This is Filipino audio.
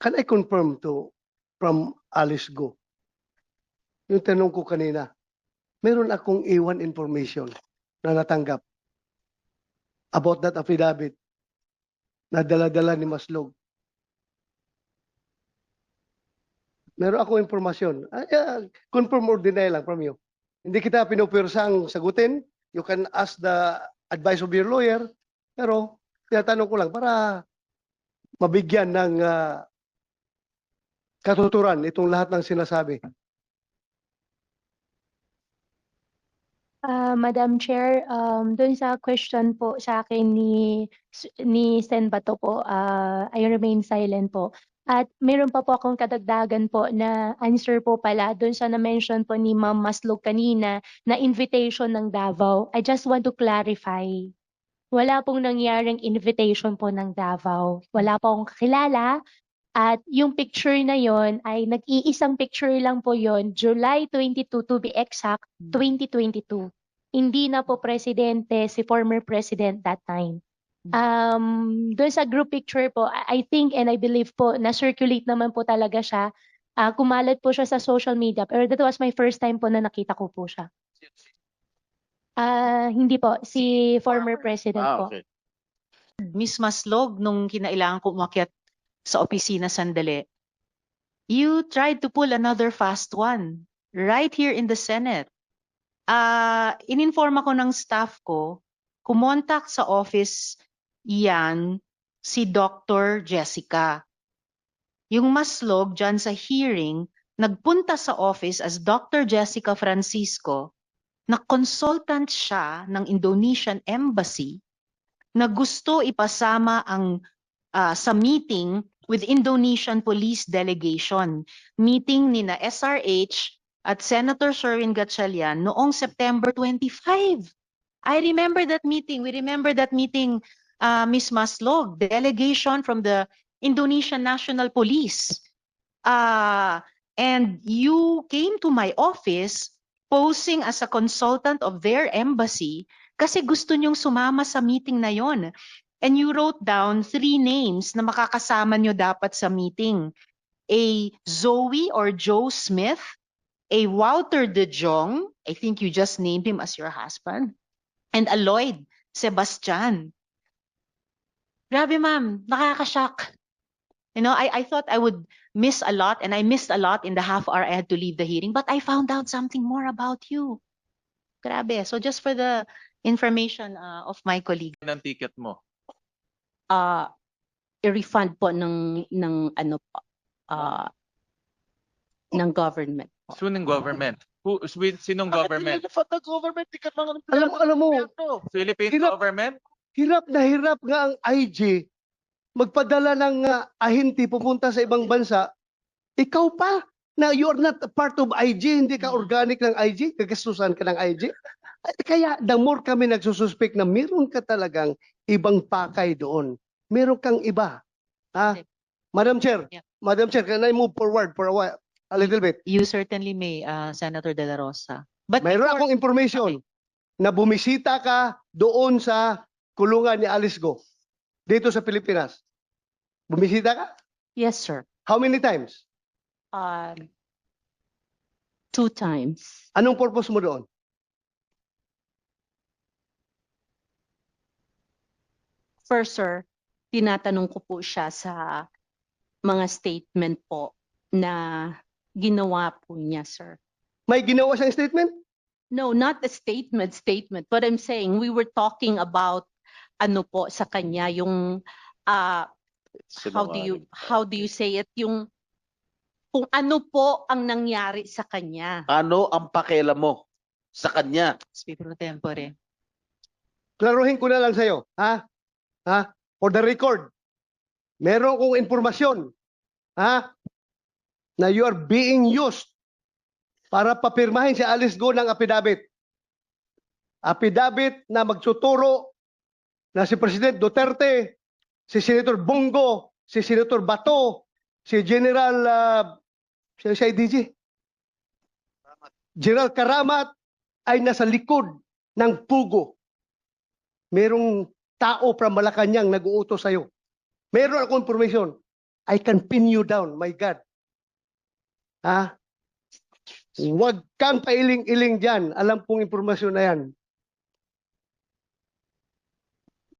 can I confirm to from Alice Go? Yung tanong ko kanina, meron akong iwan information na natanggap about that affidavit na dala-dala ni Maslog. Meron akong informasyon. Ah, yeah, confirm or deny lang from you. Hindi kita pinupirsang sagutin. You can ask the advice of your lawyer. Pero tinatanong ko lang para mabigyan ng ah, katuturan itong lahat ng sinasabi. Ah, Madam Chair, um, doon sa question po sa akin ni ni Sen Bato po, ah, I remain silent po. At meron pa po akong kadagdagan po na answer po pala doon sa na-mention po ni Ma'am Maslog kanina na invitation ng Davao. I just want to clarify. Wala pong nangyaring invitation po ng Davao. Wala po akong kakilala. At yung picture na yon ay nag-iisang picture lang po yon July 22 to be exact, 2022. Hindi na po presidente si former president that time. Um, doon sa group picture po, I think and I believe po na circulate naman po talaga siya. Ah, kumalat po siya sa social media pero that was my first time po na nakita ko po siya. Ah, hindi po si former president Ah, po. okay. Miss Maslog, nung kinailangan ko umakyat sa opisina sandali, you tried to pull another fast one right here in the Senate. Ah, ininform ako ng staff ko, kumontak sa office yan si Dr. Jessica. Yung Maslog dyan sa hearing, nagpunta sa office as Dr. Jessica Francisco na consultant siya ng Indonesian Embassy na gusto ipasama ang ah, sa meeting with Indonesian Police Delegation. Meeting ni na SRH at Senator Sherwin Gatchalian noong September 25. I remember that meeting. We remember that meeting, uh, Ms. Maslog, delegation from the Indonesian National Police. Uh, and you came to my office posing as a consultant of their embassy kasi gusto niyong sumama sa meeting na yon. And you wrote down three names na makakasama niyo dapat sa meeting. A Zoe or Joe Smith, a Walter De Jong, I think you just named him as your husband, and a Lloyd Sebastian. Grabe ma'am, nakakashock. You know, I, I thought I would miss a lot and I missed a lot in the half hour I had to leave the hearing, but I found out something more about you. Grabe. So just for the information uh, of my colleague. ng ticket mo? Ah i-refund po ng ng ano po ah ng government po. Sinong government? Who, with, sinong government? the government, ticket mga Alam mo, alam mo, Philippine Hirap. government? hirap na hirap nga ang IG magpadala ng ah, ahinti pupunta sa ibang bansa. Ikaw pa na you are not a part of IG, hindi ka organic ng IG, kagastusan ka ng IG. Ay, Kaya the more kami nagsususpek na meron ka talagang ibang pakay doon. Meron kang iba. Ha? Okay. Madam Chair, Yeah. Madam Chair, can I move forward for a while? A little bit. You certainly may, uh, Senator De La Rosa. But Mayroon before- akong information na bumisita ka doon sa kulungan ni Alice Go dito sa Pilipinas. Bumisita ka? Yes, sir. How many times? Um, two times. Anong purpose mo doon? First, sir, tinatanong ko po siya sa mga statement po na ginawa po niya, sir. May ginawa siyang statement? No, not the statement, statement. But I'm saying we were talking about ano po sa kanya yung ah how do you how do you say it yung kung ano po ang nangyari sa kanya. Ano ang pakialam mo sa kanya? Speaker tempore. Klaruhin ko na lang sa'yo. Ha? Ha? For the record, meron kong informasyon. Ha? Na you are being used para papirmahin si Alice Go ng affidavit. Affidavit na magtuturo na si President Duterte, si Senator Bongo, si Senator Bato, si General uh, si IDG, General Karamat ay nasa likod ng pugo merong tao from Malacanang nag-uutos sa'yo. Meron akong information. I can pin you down, my God. Ha? Huwag kang pailing-iling dyan. Alam pong impormasyon na yan.